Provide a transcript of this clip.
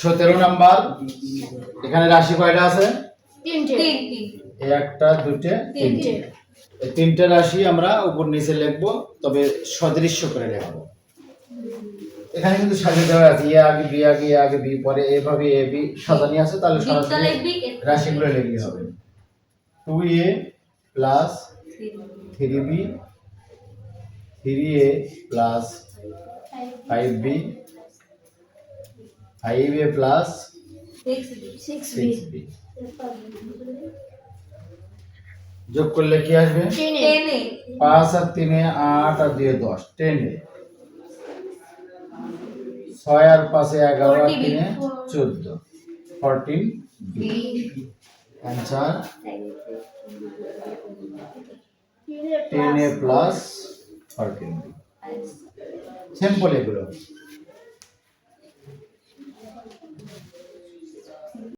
সতেরো নাম্বার। এখানে রাশি কয়টা আছে? একটা দুটে তিনটে। তিনটে। রাশি আমরা উপর নিচে লিখব তবে সদৃশ্য করে লিখব। এখানে কিন্তু সাজিয়ে দেওয়া আছে এ আগে বি আগে এ আগে বি পরে এভাবে এ বি সাজানি আছে তাহলে সরাসরি রাশিগুলো লিখলে হবে। Two A plus three B three A plus five B five A plus six B যোগ করলে কি আসবে? পাঁচ আর তিনে আট আর দুয়ে দশ। টেনে ছয় আর পাঁচে এগারো আর 40 বি। তিনে চোদ্দ। Fourteen answer ten A plus fourteen simple এগুলো।